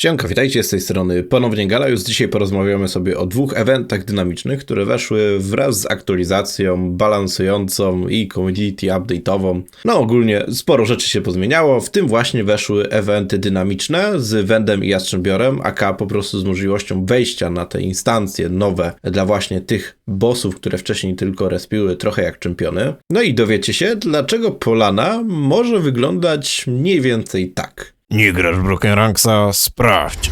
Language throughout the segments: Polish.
Siemka, witajcie z tej strony ponownie Gala. Już dzisiaj porozmawiamy sobie o dwóch eventach dynamicznych, które weszły wraz z aktualizacją balansującą i community update'ową. No ogólnie sporo rzeczy się pozmieniało, w tym właśnie weszły eventy dynamiczne z Wendem i Jastrzębiorem, aka po prostu z możliwością wejścia na te instancje nowe dla właśnie tych bossów, które wcześniej tylko respiły trochę jak czempiony. No i dowiecie się, dlaczego Polana może wyglądać mniej więcej tak. Nie grasz w Broken Ranksa? Sprawdź.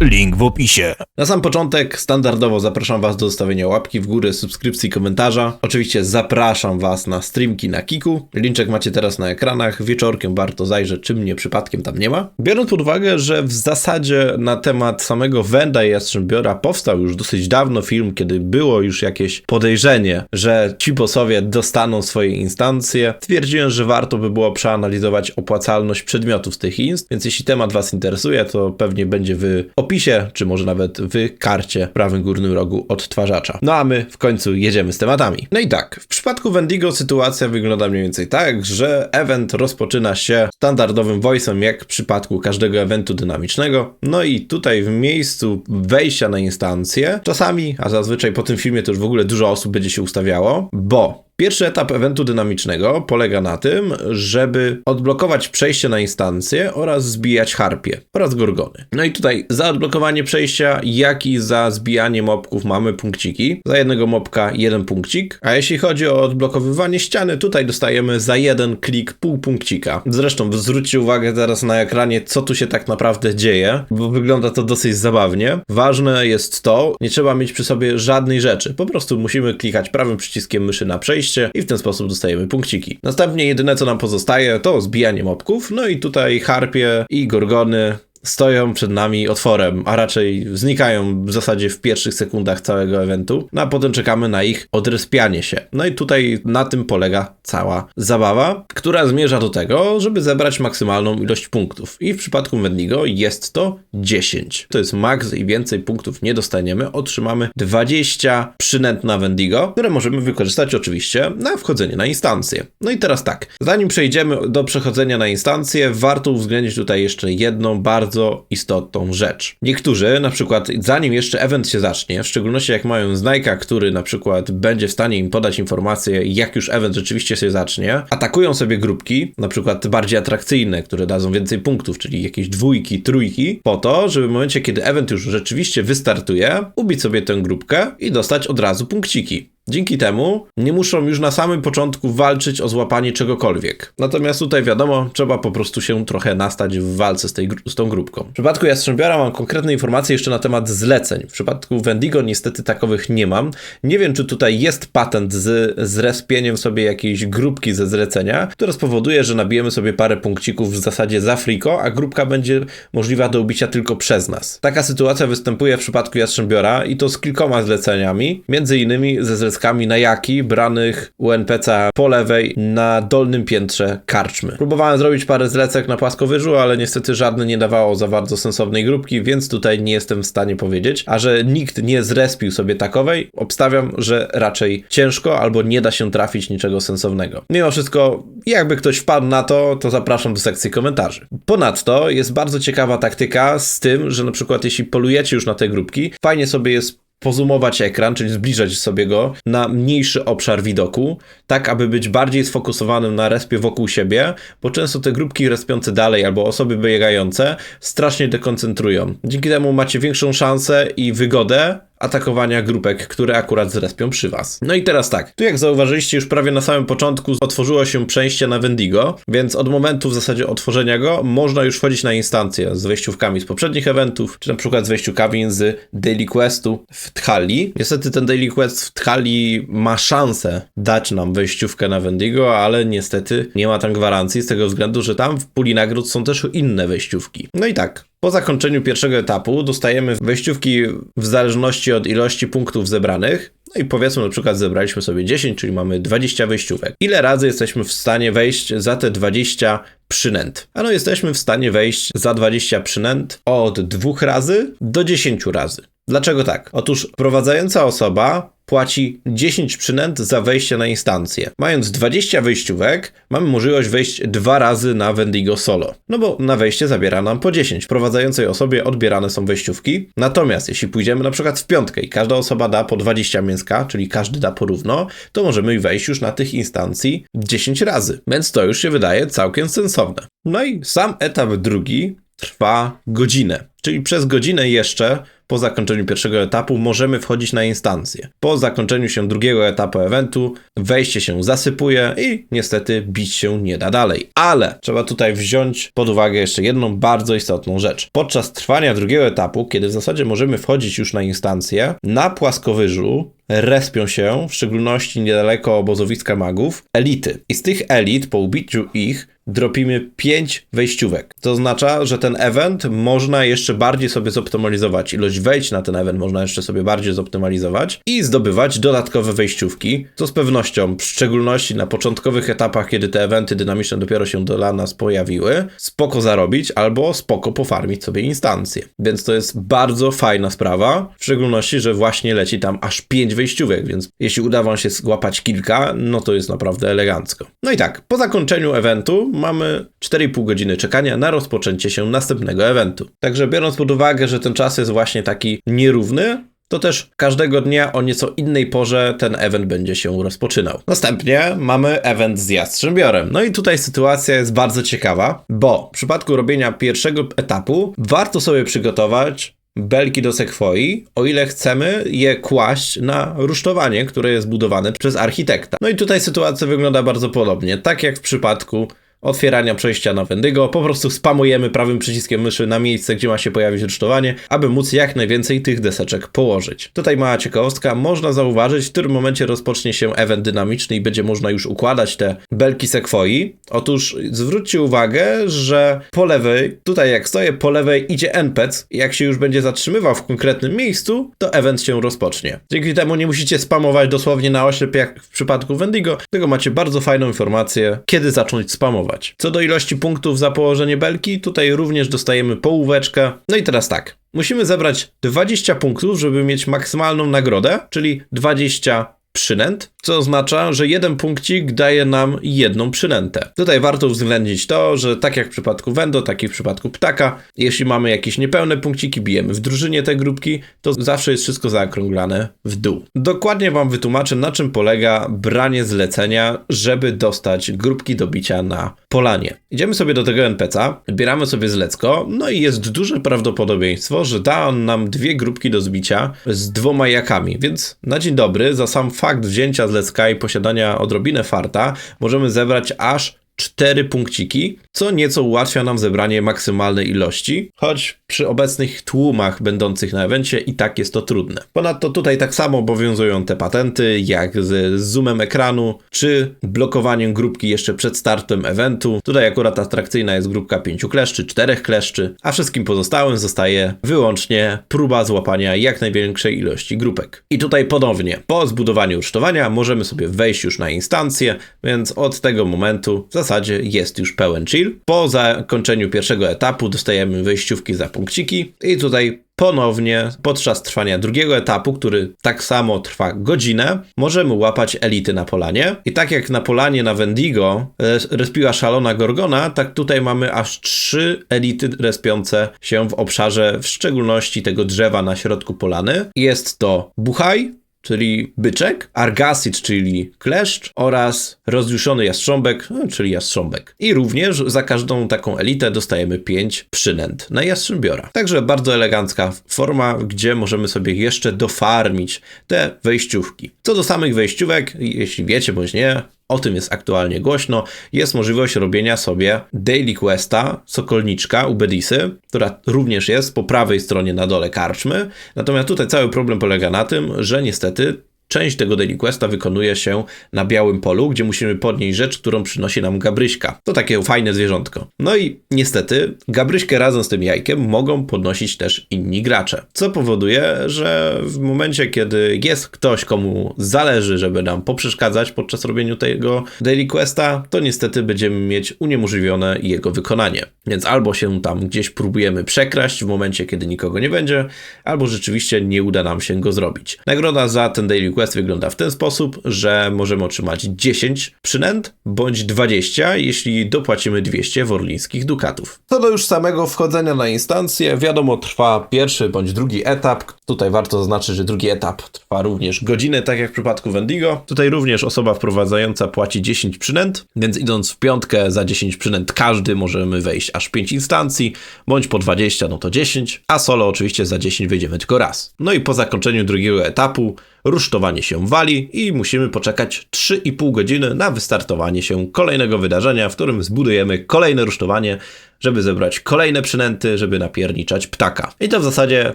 Link w opisie. Na sam początek standardowo zapraszam Was do zostawienia łapki w górę, subskrypcji, komentarza. Oczywiście zapraszam Was na streamki na Kiku. Linczek macie teraz na ekranach. Wieczorkiem warto zajrzeć, czy mnie przypadkiem tam nie ma. Biorąc pod uwagę, że w zasadzie na temat samego Wenda i Jastrzębiora powstał już dosyć dawno film, kiedy było już jakieś podejrzenie, że ci bossowie dostaną swoje instancje, stwierdziłem, że warto by było przeanalizować opłacalność przedmiotów z tych inst, więc jeśli temat Was interesuje, to pewnie będzie w opisie, czy może nawet w karcie w prawym górnym rogu odtwarzacza. No a my w końcu jedziemy z tematami. No i tak, w przypadku Wendigo sytuacja wygląda mniej więcej tak, że event rozpoczyna się standardowym voice'em, jak w przypadku każdego eventu dynamicznego. No i tutaj w miejscu wejścia na instancję, czasami, a zazwyczaj po tym filmie to już w ogóle dużo osób będzie się ustawiało, bo Pierwszy etap eventu dynamicznego polega na tym, żeby odblokować przejście na instancję oraz zbijać harpie oraz gorgony. No i tutaj za odblokowanie przejścia, jak i za zbijanie mobków mamy punkciki. Za jednego mobka jeden punkcik, a jeśli chodzi o odblokowywanie ściany, tutaj dostajemy za jeden klik pół punkcika. Zresztą zwróćcie uwagę teraz na ekranie, co tu się tak naprawdę dzieje, bo wygląda to dosyć zabawnie. Ważne jest to, nie trzeba mieć przy sobie żadnej rzeczy, po prostu musimy klikać prawym przyciskiem myszy na przejście i w ten sposób dostajemy punkciki. Następnie jedyne co nam pozostaje to zbijanie mobków, no i tutaj harpie i gorgony stoją przed nami otworem, a raczej znikają w zasadzie w pierwszych sekundach całego eventu, no a potem czekamy na ich odrespianie się. No i tutaj na tym polega cała zabawa, która zmierza do tego, żeby zebrać maksymalną ilość punktów. I w przypadku Wendigo jest to 10. To jest maks i więcej punktów nie dostaniemy. Otrzymamy 20 przynęt na Wendigo, które możemy wykorzystać oczywiście na wchodzenie na instancję. No i teraz tak, zanim przejdziemy do przechodzenia na instancję, warto uwzględnić tutaj jeszcze jedną bardzo bardzo istotną rzecz. Niektórzy, na przykład zanim jeszcze event się zacznie, w szczególności jak mają znajka, który na przykład będzie w stanie im podać informację, jak już event rzeczywiście się zacznie, atakują sobie grupki, na przykład bardziej atrakcyjne, które dadzą więcej punktów, czyli jakieś dwójki, trójki, po to, żeby w momencie, kiedy event już rzeczywiście wystartuje, ubić sobie tę grupkę i dostać od razu punkciki. Dzięki temu nie muszą już na samym początku walczyć o złapanie czegokolwiek. Natomiast tutaj wiadomo, trzeba po prostu się trochę nastać w walce z, tej, z tą grupką. W przypadku Jastrzębiora mam konkretne informacje jeszcze na temat zleceń. W przypadku Wendigo niestety takowych nie mam. Nie wiem, czy tutaj jest patent z zrespieniem sobie jakiejś grupki ze zlecenia, która spowoduje, że nabijemy sobie parę punkcików w zasadzie za friko, a grupka będzie możliwa do ubicia tylko przez nas. Taka sytuacja występuje w przypadku Jastrzębiora i to z kilkoma zleceniami, między innymi ze zleceniami deskami na jaki branych u NPC po lewej na dolnym piętrze karczmy. Próbowałem zrobić parę zlecek na płaskowyżu, ale niestety żadne nie dawało za bardzo sensownej grupki, więc tutaj nie jestem w stanie powiedzieć. A że nikt nie zrespił sobie takowej, obstawiam, że raczej ciężko albo nie da się trafić niczego sensownego. Mimo wszystko, jakby ktoś wpadł na to, to zapraszam do sekcji komentarzy. Ponadto jest bardzo ciekawa taktyka z tym, że na przykład jeśli polujecie już na te grupki, fajnie sobie jest pozumować ekran, czyli zbliżać sobie go na mniejszy obszar widoku, tak aby być bardziej sfokusowanym na respie wokół siebie, bo często te grupki respiące dalej albo osoby biegające strasznie dekoncentrują. Dzięki temu macie większą szansę i wygodę atakowania grupek, które akurat zrespią przy was. No i teraz tak, tu jak zauważyliście już prawie na samym początku otworzyło się przejście na Wendigo, więc od momentu w zasadzie otworzenia go można już wchodzić na instancję z wejściówkami z poprzednich eventów, czy na przykład z wejściówkami z Daily Questu w Tchali. Niestety ten Daily Quest w Tchali ma szansę dać nam wejściówkę na Wendigo, ale niestety nie ma tam gwarancji z tego względu, że tam w puli nagród są też inne wejściówki. No i tak, po zakończeniu pierwszego etapu dostajemy wejściówki w zależności od ilości punktów zebranych. No i powiedzmy na przykład zebraliśmy sobie 10, czyli mamy 20 wejściówek. Ile razy jesteśmy w stanie wejść za te 20 przynęt? Ano jesteśmy w stanie wejść za 20 przynęt od 2 razy do 10 razy. Dlaczego tak? Otóż prowadzająca osoba płaci 10 przynęt za wejście na instancję. Mając 20 wejściówek, mamy możliwość wejść dwa razy na Wendigo solo. No bo na wejście zabiera nam po 10. Wprowadzającej osobie odbierane są wejściówki. Natomiast jeśli pójdziemy na przykład w piątkę i każda osoba da po 20 mięska, czyli każdy da porówno, to możemy wejść już na tych instancji 10 razy. Więc to już się wydaje całkiem sensowne. No i sam etap drugi trwa godzinę. Czyli przez godzinę jeszcze po zakończeniu pierwszego etapu możemy wchodzić na instancję. Po zakończeniu się drugiego etapu eventu wejście się zasypuje i niestety bić się nie da dalej. Ale trzeba tutaj wziąć pod uwagę jeszcze jedną bardzo istotną rzecz. Podczas trwania drugiego etapu, kiedy w zasadzie możemy wchodzić już na instancję, na płaskowyżu respią się, w szczególności niedaleko obozowiska magów, elity. I z tych elit po ubiciu ich dropimy 5 wejściówek. To oznacza, że ten event można jeszcze bardziej sobie zoptymalizować. Ilość wejść na ten event można jeszcze sobie bardziej zoptymalizować i zdobywać dodatkowe wejściówki, co z pewnością, w szczególności na początkowych etapach, kiedy te eventy dynamiczne dopiero się dla nas pojawiły, spoko zarobić albo spoko pofarmić sobie instancje. Więc to jest bardzo fajna sprawa, w szczególności, że właśnie leci tam aż 5 wejściówek, więc jeśli uda wam się złapać kilka, no to jest naprawdę elegancko. No i tak, po zakończeniu eventu mamy 4,5 godziny czekania na rozpoczęcie się następnego eventu. Także biorąc pod uwagę, że ten czas jest właśnie taki nierówny, to też każdego dnia o nieco innej porze ten event będzie się rozpoczynał. Następnie mamy event z Jastrzębiorem. No i tutaj sytuacja jest bardzo ciekawa, bo w przypadku robienia pierwszego etapu warto sobie przygotować belki do sekwoi, o ile chcemy je kłaść na rusztowanie, które jest budowane przez architekta. No i tutaj sytuacja wygląda bardzo podobnie, tak jak w przypadku otwierania przejścia na Wendigo, po prostu spamujemy prawym przyciskiem myszy na miejsce, gdzie ma się pojawić rusztowanie, aby móc jak najwięcej tych deseczek położyć. Tutaj mała ciekawostka, można zauważyć, w którym momencie rozpocznie się event dynamiczny i będzie można już układać te belki sekwoi. Otóż zwróćcie uwagę, że po lewej, tutaj jak stoję, po lewej idzie NPC, jak się już będzie zatrzymywał w konkretnym miejscu, to event się rozpocznie. Dzięki temu nie musicie spamować dosłownie na oślep jak w przypadku Wendigo, tylko macie bardzo fajną informację, kiedy zacząć spamować. Co do ilości punktów za położenie belki, tutaj również dostajemy połóweczkę. No i teraz tak. Musimy zebrać 20 punktów, żeby mieć maksymalną nagrodę, czyli 20 przynęt, co oznacza, że jeden punkcik daje nam jedną przynętę. Tutaj warto uwzględnić to, że tak jak w przypadku Wendo, tak i w przypadku Ptaka, jeśli mamy jakieś niepełne punkciki, bijemy w drużynie te grupki, to zawsze jest wszystko zaokrąglane w dół. Dokładnie Wam wytłumaczę, na czym polega branie zlecenia, żeby dostać grupki do bicia na polanie. Idziemy sobie do tego NPC'a, bieramy sobie zlecko, no i jest duże prawdopodobieństwo, że da on nam dwie grupki do zbicia z dwoma jakami, więc na dzień dobry, za sam fakt wzięcia zlecka i posiadania odrobinę farta, możemy zebrać aż cztery punkciki, co nieco ułatwia nam zebranie maksymalnej ilości, choć przy obecnych tłumach będących na evencie i tak jest to trudne. Ponadto tutaj tak samo obowiązują te patenty, jak z zoomem ekranu, czy blokowaniem grupki jeszcze przed startem eventu. Tutaj akurat atrakcyjna jest grupka pięciu kleszczy, czterech kleszczy, a wszystkim pozostałym zostaje wyłącznie próba złapania jak największej ilości grupek. I tutaj ponownie, po zbudowaniu ucztowania możemy sobie wejść już na instancję, więc od tego momentu w zasadzie jest już pełen chill. Po zakończeniu pierwszego etapu dostajemy wejściówki za punkciki i tutaj ponownie podczas trwania drugiego etapu, który tak samo trwa godzinę, możemy łapać elity na polanie. I tak jak na polanie na Wendigo res- respiła szalona Gorgona, tak tutaj mamy aż trzy elity respiące się w obszarze, w szczególności tego drzewa na środku polany. Jest to Buchaj, czyli byczek, Argasit, czyli kleszcz oraz rozjuszony jastrząbek, no, czyli jastrząbek. I również za każdą taką elitę dostajemy 5 przynęt na jastrzębiora. Także bardzo elegancka forma, gdzie możemy sobie jeszcze dofarmić te wejściówki. Co do samych wejściówek, jeśli wiecie bądź nie, o tym jest aktualnie głośno, jest możliwość robienia sobie Daily Questa Sokolniczka u Bedisy, która również jest po prawej stronie na dole karczmy. Natomiast tutaj cały problem polega na tym, że niestety część tego Daily Questa wykonuje się na białym polu, gdzie musimy podnieść rzecz, którą przynosi nam Gabryśka. To takie fajne zwierzątko. No i niestety Gabryśkę razem z tym jajkiem mogą podnosić też inni gracze. Co powoduje, że w momencie, kiedy jest ktoś, komu zależy, żeby nam poprzeszkadzać podczas robienia tego Daily Questa, to niestety będziemy mieć uniemożliwione jego wykonanie. Więc albo się tam gdzieś próbujemy przekraść w momencie, kiedy nikogo nie będzie, albo rzeczywiście nie uda nam się go zrobić. Nagroda za ten Daily quest wygląda w ten sposób, że możemy otrzymać 10 przynęt bądź 20, jeśli dopłacimy 200 worlińskich dukatów. Co do już samego wchodzenia na instancję, wiadomo, trwa pierwszy bądź drugi etap. Tutaj warto zaznaczyć, że drugi etap trwa również godzinę, tak jak w przypadku Wendigo. Tutaj również osoba wprowadzająca płaci 10 przynęt, więc idąc w piątkę za 10 przynęt każdy możemy wejść aż 5 instancji, bądź po 20, no to 10, a solo oczywiście za 10 wejdziemy tylko raz. No i po zakończeniu drugiego etapu rusztowanie się wali i musimy poczekać 3,5 godziny na wystartowanie się kolejnego wydarzenia, w którym zbudujemy kolejne rusztowanie, żeby zebrać kolejne przynęty, żeby napierniczać ptaka. I to w zasadzie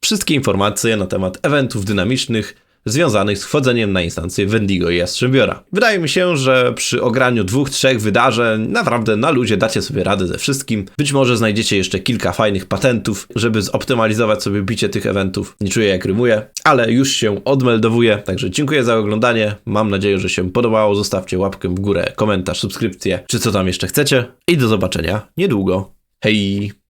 wszystkie informacje na temat eventów dynamicznych związanych z wchodzeniem na instancję Wendigo i Jastrzębiora. Wydaje mi się, że przy ograniu dwóch, trzech wydarzeń naprawdę na luzie dacie sobie radę ze wszystkim. Być może znajdziecie jeszcze kilka fajnych patentów, żeby zoptymalizować sobie bicie tych eventów. Nie czuję jak rymuję, ale już się odmeldowuję. Także dziękuję za oglądanie. Mam nadzieję, że się podobało. Zostawcie łapkę w górę, komentarz, subskrypcję, czy co tam jeszcze chcecie. I do zobaczenia niedługo. Hej!